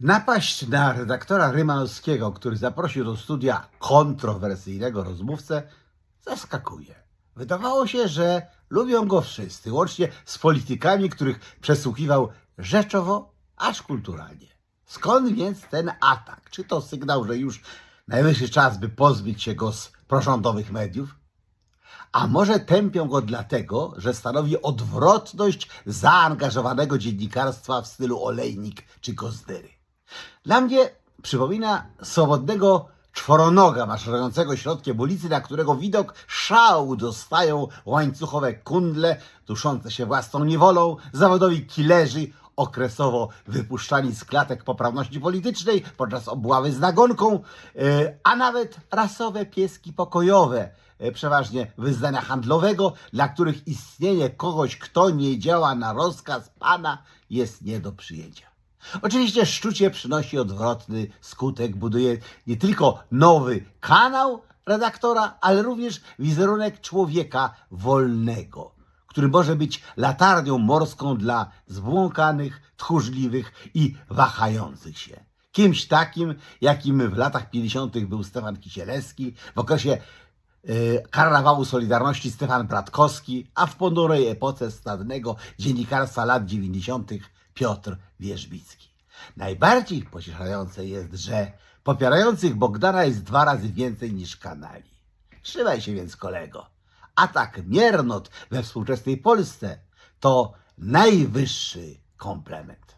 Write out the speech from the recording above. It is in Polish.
Napaść na redaktora Rymanowskiego, który zaprosił do studia kontrowersyjnego rozmówcę, zaskakuje. Wydawało się, że lubią go wszyscy, łącznie z politykami, których przesłuchiwał rzeczowo, aż kulturalnie. Skąd więc ten atak? Czy to sygnał, że już najwyższy czas, by pozbyć się go z prorządowych mediów? A może tępią go dlatego, że stanowi odwrotność zaangażowanego dziennikarstwa w stylu olejnik czy kozdery? Dla mnie przypomina swobodnego czworonoga maszerującego środkiem ulicy, na którego widok szału dostają łańcuchowe kundle duszące się własną niewolą, zawodowi killerzy okresowo wypuszczani z klatek poprawności politycznej podczas obławy z nagonką, e, a nawet rasowe pieski pokojowe, e, przeważnie wyznania handlowego, dla których istnienie kogoś, kto nie działa na rozkaz pana, jest nie do przyjęcia. Oczywiście szczucie przynosi odwrotny skutek, buduje nie tylko nowy kanał redaktora, ale również wizerunek człowieka wolnego, który może być latarnią morską dla zbłąkanych, tchórzliwych i wahających się. Kimś takim, jakim w latach 50. był Stefan Kisielewski, w okresie karnawału Solidarności Stefan Bratkowski, a w ponurej epoce stadnego dziennikarstwa lat 90. Piotr Wierzbicki. Najbardziej pocieszające jest, że popierających Bogdana jest dwa razy więcej niż kanali. Trzymaj się więc, kolego. Atak miernot we współczesnej Polsce to najwyższy komplement.